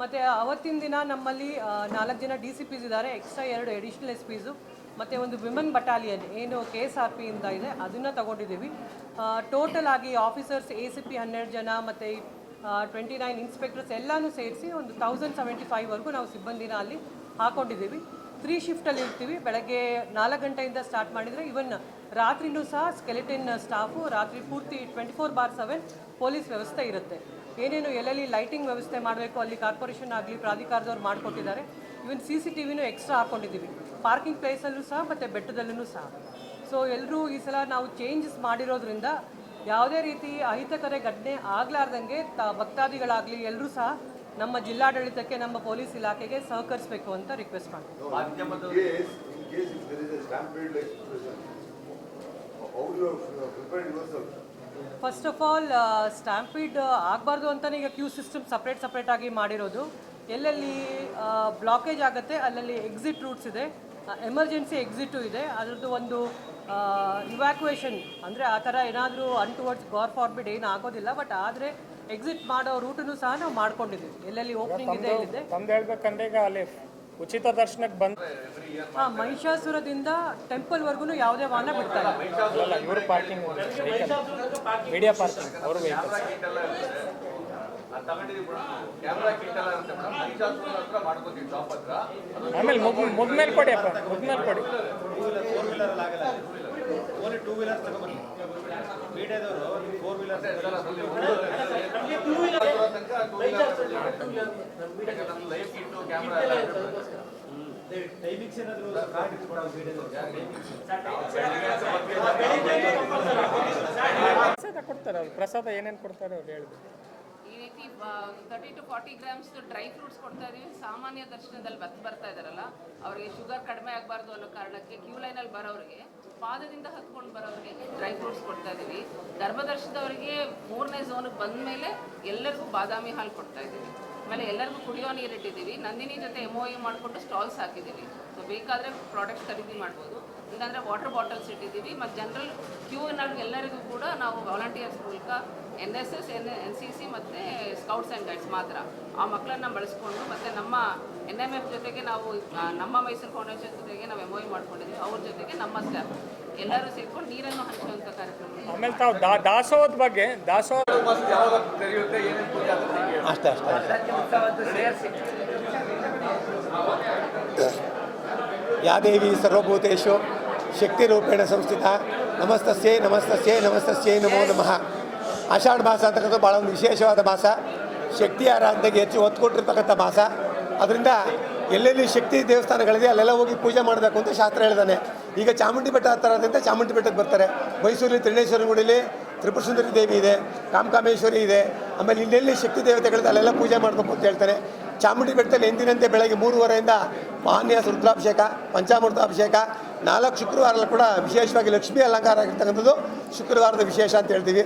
ಮತ್ತು ಅವತ್ತಿನ ದಿನ ನಮ್ಮಲ್ಲಿ ನಾಲ್ಕು ಜನ ಡಿ ಸಿ ಪಿಸ್ ಇದ್ದಾರೆ. ಎಕ್ಸ್ಟ್ರಾ ಎರಡು ಎಡಿಷ್ನಲ್ ಎಸ್ ಪಿಸು ಮತ್ತು ಒಂದು ವಿಮೆನ್ ಬಟಾಲಿಯನ್ ಏನು ಕೆ ಎಸ್ ಆರ್ ಪಿಯಿಂದ ಇದೆ ಅದನ್ನು ತಗೊಂಡಿದ್ದೀವಿ. ಟೋಟಲ್ ಆಗಿ ಆಫೀಸರ್ಸ್ ಎ ಸಿ ಪಿ ಹನ್ನೆರಡು ಜನ, ಮತ್ತು ಟ್ವೆಂಟಿ ನೈನ್ ಇನ್ಸ್ಪೆಕ್ಟರ್ಸ್ ಎಲ್ಲನೂ ಸೇರಿಸಿ ಒಂದು ತೌಸಂಡ್ ಸೆವೆಂಟಿ ಫೈವ್ವರೆಗೂ ನಾವು ಸಿಬ್ಬಂದಿನ ಅಲ್ಲಿ ಹಾಕೊಂಡಿದ್ದೀವಿ. ತ್ರೀ ಶಿಫ್ಟಲ್ಲಿ ಇರ್ತೀವಿ. ಬೆಳಗ್ಗೆ ನಾಲ್ಕು ಗಂಟೆಯಿಂದ ಸ್ಟಾರ್ಟ್ ಮಾಡಿದರೆ ಇವನ್ ರಾತ್ರಿನೂ ಸಹ ಸ್ಕೆಲಿಟನ್ ಸ್ಟಾಫು ರಾತ್ರಿ ಪೂರ್ತಿ twenty four by seven police ವ್ಯವಸ್ಥೆ ಇರುತ್ತೆ. ಏನೇನು ಎಲ್ಲೆಲ್ಲಿ ಲೈಟಿಂಗ್ ವ್ಯವಸ್ಥೆ ಮಾಡಬೇಕು, ಅಲ್ಲಿ ಕಾರ್ಪೊರೇಷನ್ ಆಗಲಿ, ಪ್ರಾಧಿಕಾರದವ್ರು ಮಾಡಿಕೊಟ್ಟಿದ್ದಾರೆ. Even C C T V extra ಹಾಕ್ಕೊಂಡಿದ್ದೀವಿ parking ಪ್ಲೇಸಲ್ಲೂ ಸಹ ಮತ್ತು ಬೆಟ್ಟದಲ್ಲೂ ಸಹ. ಸೊ ಎಲ್ಲರೂ ಈ ಸಲ ನಾವು ಚೇಂಜಸ್ ಮಾಡಿರೋದ್ರಿಂದ ಯಾವುದೇ ರೀತಿ ಅಹಿತಕರ ಘಟನೆ ಆಗಲಾರ್ದಂಗೆ ತ, ಭಕ್ತಾದಿಗಳಾಗಲಿ ಎಲ್ಲರೂ ಸಹ ನಮ್ಮ ಜಿಲ್ಲಾಡಳಿತಕ್ಕೆ, ನಮ್ಮ ಪೊಲೀಸ್ ಇಲಾಖೆಗೆ ಸಹಕರಿಸಬೇಕು ಅಂತ ರಿಕ್ವೆಸ್ಟ್ ಮಾಡ್ತೀವಿ. ಫಸ್ಟ್ ಆಫ್ ಆಲ್ ಸ್ಟ್ಯಾಂಪೀಡ್ ಆಗಬಾರ್ದು ಅಂತಲೇ ಈಗ ಕ್ಯೂ ಸಿಸ್ಟಮ್ ಸಪ್ರೇಟ್ ಸಪ್ರೇಟ್ ಆಗಿ ಮಾಡಿರೋದು. ಎಲ್ಲೆಲ್ಲಿ ಬ್ಲಾಕೇಜ್ ಆಗುತ್ತೆ ಅಲ್ಲಲ್ಲಿ ಎಕ್ಸಿಟ್ ರೂಟ್ಸ್ ಇದೆ. ಎಮರ್ಜೆನ್ಸಿ ಎಕ್ಸಿಟು ಇದೆ. ಅದರದ್ದು ಒಂದು ಇವ್ಯಾಕ್ಯುವೇಷನ್ ಅಂದರೆ ಆ ಥರ ಏನಾದರೂ ಅನ್ಟುವರ್ಡ್ಸ್ ಗಾರ್ ಫಾರ್ಬಿಡ್ ಏನು ಆಗೋದಿಲ್ಲ ಬಟ್ ಆದರೆ ಎಕ್ಸಿಟ್ ಮಾಡೋ ರೂಟನ್ನು ಸಹ ನಾವು ಮಾಡ್ಕೊಂಡಿದ್ದೀವಿ. ಎಲ್ಲೆಲ್ಲಿ ಓಪನಿಂಗ್ ಇದೆ ಇಲ್ಲಿದೆ ಉಚಿತ ದರ್ಶನಕ್ಕೆ ಬಂದ ಮಹಿಷಾಸುರದಿಂದ ಮಹಿಷಾಸುರದಿಂದ ಟೆಂಪಲ್ವರೆಗೂ ಯಾವುದೇ ವಾಹನ ಬಿಡ್ತಾ ಇಲ್ಲ. ಇವರು ಪಾರ್ಕಿಂಗ್ ಮೀಡಿಯಾ ಪಾರ್ಕಿಂಗ್ ಅವರು ಆಮೇಲೆ ಮುಗ್ ಮುಗ್ಮೇಲೆ ಕೊಡಿ ಅಪ್ಪ ಮುಗ್ಮೇಲೆ ಕೊಡಿ. ಫೋರ್ ವೀಲರ್ ಆಗಲ್ಲ. ಓನ್ಲಿ ಟೂ ವೀಲರ್ ಟೈಮಿಂಗ್ಸ್ ಏನಾದರೂ ಪ್ರಸಾದ ಕೊಡ್ತಾರೆ ಅವ್ರು. ಪ್ರಸಾದ ಏನೇನು ಕೊಡ್ತಾರೆ ಅವ್ರು ಹೇಳಿದ್ರು ಈ ರೀತಿ thirty to forty grams dry fruits ಕೊಡ್ತಾ ಇದೀವಿ. ಸಾಮಾನ್ಯ ದರ್ಶನದಲ್ಲಿ ಬತ್ ಬರ್ತಾ ಇದಾರಲ್ಲ ಅವರಿಗೆ ಶುಗರ್ ಕಡಿಮೆ ಆಗಬಾರ್ದು ಅನ್ನೋ ಕಾರಣಕ್ಕೆ ಕ್ಯೂ ಲೈನಲ್ಲಿ ಬರೋರಿಗೆ ಪಾದದಿಂದ ಹತ್ಕೊಂಡು ಬರೋರಿಗೆ ಡ್ರೈ ಫ್ರೂಟ್ಸ್ ಕೊಡ್ತಾ ಇದ್ದೀವಿ ಧರ್ಮದರ್ಶನದವರಿಗೆ ಮೂರನೇ ಝೋನಿಗೆ ಬಂದ ಮೇಲೆ ಎಲ್ಲರಿಗೂ ಬಾದಾಮಿ ಹಾಲು ಕೊಡ್ತಾ ಇದ್ದೀವಿ ಆಮೇಲೆ ಎಲ್ಲರಿಗೂ ಕುಡಿಯೋ ನೀರು ಇಟ್ಟಿದ್ದೀವಿ. ನಂದಿನಿ ಜೊತೆ ಎಂ ಒ ಎ ಮಾಡಿಕೊಂಡು ಸ್ಟಾಲ್ಸ್ ಹಾಕಿದ್ದೀವಿ. ಸೊ ಬೇಕಾದರೆ ಪ್ರಾಡಕ್ಟ್ಸ್ ಖರೀದಿ ಮಾಡ್ಬೋದು. ಇಲ್ಲಾಂದರೆ ವಾಟರ್ ಬಾಟಲ್ಸ್ ಇಟ್ಟಿದ್ದೀವಿ. ಮತ್ತು ಜನರಲ್ ಕ್ಯೂನಲ್ಲಿ ಎಲ್ಲರಿಗೂ ಕೂಡ ನಾವು ವಾಲಂಟಿಯರ್ಸ್ ಮೂಲಕ N S S N C C C ಮತ್ತು ಸ್ಕೌಟ್ಸ್ ಆ್ಯಂಡ್ ಗೈಡ್ಸ್ ಮಾತ್ರ ಆ ಮಕ್ಕಳನ್ನ ಬಳಸ್ಕೊಂಡು ಮತ್ತು ನಮ್ಮ ಎನ್ ಎಂ ಎಫ್ ಜೊತೆಗೆ ನಾವು ನಮ್ಮ ಮೈಸೂರು ಫೌಂಡೇಶನ್ ಜೊತೆಗೆ ನಾವು ಎಂ ಒ ಮಾಡ್ಕೊಂಡಿದ್ದೀವಿ ಅವ್ರ ಜೊತೆಗೆ ನಮ್ಮ ಸ್ಟಾಫ್ ಎಲ್ಲರೂ ಸೇರ್ಕೊಂಡು ನೀರನ್ನು ಹಂಚುವಂತ ಕಾರ್ಯಕ್ರಮ. ಆಮೇಲೆ ತಾವು ದಾಸೋಹದ ಬಗ್ಗೆ ದಾಸೋಹ. ಅಷ್ಟೇ ಅಷ್ಟೇ ಯಾ ದೇವಿ ಶಕ್ತಿ ರೂಪೇಣ ಸಂಸ್ಥಿತ ನಮಸ್ತಸ್ಯೇ ನಮಸ್ತಸ್ಯೇ ನಮಸ್ತಸ್ಯೇ ನಮೋ ನಮಃ. ಆಷಾಢ ಮಾಸ ಅಂತಕ್ಕಂಥ ಭಾಳ ಒಂದು ವಿಶೇಷವಾದ ಮಾಸ. ಶಕ್ತಿ ಆರಾಧನೆಗೆ ಹೆಚ್ಚು ಒತ್ತು ಕೊಟ್ಟಿರ್ತಕ್ಕಂಥ ಮಾಸ. ಅದರಿಂದ ಎಲ್ಲೆಲ್ಲಿ ಶಕ್ತಿ ದೇವಸ್ಥಾನಗಳಿದೆ, ಅಲ್ಲೆಲ್ಲ ಹೋಗಿ ಪೂಜೆ ಮಾಡಬೇಕು ಅಂತ ಶಾಸ್ತ್ರ ಹೇಳಿದಾನೆ. ಈಗ ಚಾಮುಂಡಿ ಬೆಟ್ಟ ಹತ್ತಿರದಿಂದ ಚಾಮುಂಡಿ ಬೆಟ್ಟಕ್ಕೆ ಬರ್ತಾರೆ. ಮೈಸೂರಲ್ಲಿ ತ್ರಿಣೇಶ್ವರ ಗುಡಿಲಿ ತ್ರಿಪುರ ಸುಂದರಿ ದೇವಿ ಇದೆ ಕಾಮಕಾಮೇಶ್ವರಿ ಇದೆ. ಆಮೇಲೆ ಇಲ್ಲೆಲ್ಲಿ ಶಕ್ತಿ ದೇವತೆಗಳಿದೆ, ಅಲ್ಲೆಲ್ಲ ಪೂಜೆ ಮಾಡಬೇಕು ಅಂತ ಹೇಳ್ತಾರೆ ಚಾಮುಂಡಿ ಬೆಟ್ಟದಲ್ಲಿ ಎಂದಿನಂತೆ ಬೆಳಗ್ಗೆ ಮೂರುವರೆಯಿಂದ ಮಾನ್ಯಾಸ ರುದ್ರಾಭಿಷೇಕ ಪಂಚಾಮೃತ ಅಭಿಷೇಕ ನಾಲ್ಕು ಶುಕ್ರವಾರಲ್ಲೂ ಕೂಡ ವಿಶೇಷವಾಗಿ ಲಕ್ಷ್ಮೀ ಅಲಂಕಾರ ಆಗಿರ್ತಕ್ಕಂಥದ್ದು ಶುಕ್ರವಾರದ ವಿಶೇಷ ಅಂತ ಹೇಳ್ತೀವಿ.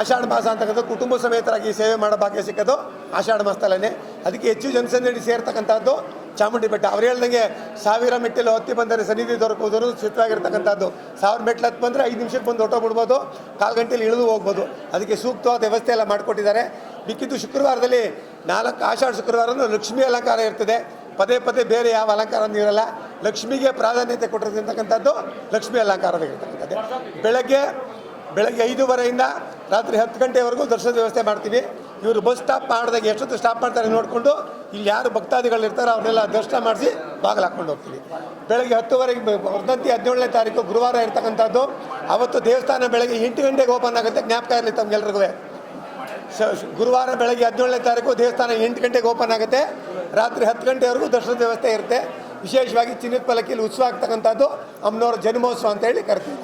ಆಷಾಢ ಮಾಸ ಅಂತಕ್ಕಂಥದ್ದು ಕುಟುಂಬ ಸಮೇತರಾಗಿ ಸೇವೆ ಮಾಡೋ ಭಾಗ್ಯ ಸಿಕ್ಕೋದು ಆಷಾಢ ಮಾಸದಲ್ಲೇ ಅದಕ್ಕೆ ಹೆಚ್ಚು ಜನಸಂದಣಿ ಸೇರ್ತಕ್ಕಂಥದ್ದು ಚಾಮುಂಡಿ ಬೆಟ್ಟ. ಅವ್ರು ಹೇಳ್ದಂಗೆ ಸಾವಿರ ಮೆಟ್ಟಿಲು ಹತ್ತಿ ಬಂದರೆ ಸನ್ನಿಧಿ ದೊರಕುವುದು ಸಿದ್ಧವಾಗಿರ್ತಕ್ಕಂಥದ್ದು ಸಾವಿರ ಮೆಟ್ಲು ಹತ್ತು ಬಂದರೆ ಐದು ನಿಮಿಷಕ್ಕೆ ಬಂದು ಹೊಟ್ಟೋಗ್ಬಿಡ್ಬೋದು ಕಾಲು ಗಂಟೆಲಿ ಇಳಿದು ಹೋಗ್ಬೋದು. ಅದಕ್ಕೆ ಸೂಕ್ತವಾದ ವ್ಯವಸ್ಥೆ ಎಲ್ಲ ಮಾಡಿಕೊಟ್ಟಿದ್ದಾರೆ. ಮಿಕ್ಕಿದ್ದು ಶುಕ್ರವಾರದಲ್ಲಿ ನಾಲ್ಕು ಆಷಾಢ ಶುಕ್ರವಾರನೂ ಲಕ್ಷ್ಮೀ ಅಲಂಕಾರ ಇರ್ತದೆ. ಪದೇ ಪದೇ ಬೇರೆ ಯಾವ ಅಲಂಕಾರನೂ ಇರಲ್ಲ. ಲಕ್ಷ್ಮಿಗೆ ಪ್ರಾಧಾನ್ಯತೆ ಕೊಟ್ಟಿರ್ತಕ್ಕಂಥದ್ದು ಲಕ್ಷ್ಮೀ ಅಲಂಕಾರವಾಗಿರ್ತಕ್ಕಂಥದ್ದು. ಬೆಳಗ್ಗೆ ಬೆಳಗ್ಗೆ ಐದೂವರೆಯಿಂದ ರಾತ್ರಿ ಹತ್ತು ಗಂಟೆವರೆಗೂ ದರ್ಶನದ ವ್ಯವಸ್ಥೆ ಮಾಡ್ತೀವಿ. ಇವರು ಬಸ್ ಸ್ಟಾಪ್ ಮಾಡಿದಾಗ ಎಷ್ಟೊತ್ತು ಸ್ಟಾಪ್ ಮಾಡ್ತಾರೆ ನೋಡಿಕೊಂಡು ಇಲ್ಲಿ ಯಾರು ಭಕ್ತಾದಿಗಳು ಇರ್ತಾರೋ ಅವ್ರನ್ನೆಲ್ಲ ದರ್ಶನ ಮಾಡಿಸಿ ಬಾಗಿಲು ಹಾಕ್ಕೊಂಡು ಹೋಗ್ತೀವಿ. ಬೆಳಗ್ಗೆ ಹತ್ತುವರೆಗೆ ವರ್ಧಂತಿ ಹದಿನೇಳನೇ ತಾರೀಕು ಗುರುವಾರ ಇರ್ತಕ್ಕಂಥದ್ದು. ಅವತ್ತು ದೇವಸ್ಥಾನ ಬೆಳಗ್ಗೆ ಎಂಟು ಗಂಟೆಗೆ ಓಪನ್ ಆಗುತ್ತೆ. ಜ್ಞಾಪಕ ಇರಲಿ ತಮ್ಗೆಲ್ರಿಗೂ ಗುರುವಾರ ಬೆಳಗ್ಗೆ ಹದಿನೇಳನೇ ತಾರೀಕು ದೇವಸ್ಥಾನ ಎಂಟು ಗಂಟೆಗೆ ಓಪನ್ ಆಗುತ್ತೆ. ರಾತ್ರಿ ಹತ್ತು ಗಂಟೆವರೆಗೂ ದರ್ಶನದ ವ್ಯವಸ್ಥೆ ಇರುತ್ತೆ. ವಿಶೇಷವಾಗಿ ಚಿನ್ನದ ಪಲಕಿಯಲ್ಲಿ ಉತ್ಸವ ಆಗ್ತಕ್ಕಂಥದ್ದು. ಅಮ್ಮನವರ ಜನ್ಮೋತ್ಸವ ಅಂತ ಹೇಳಿ ಕರಿತೀವಿ.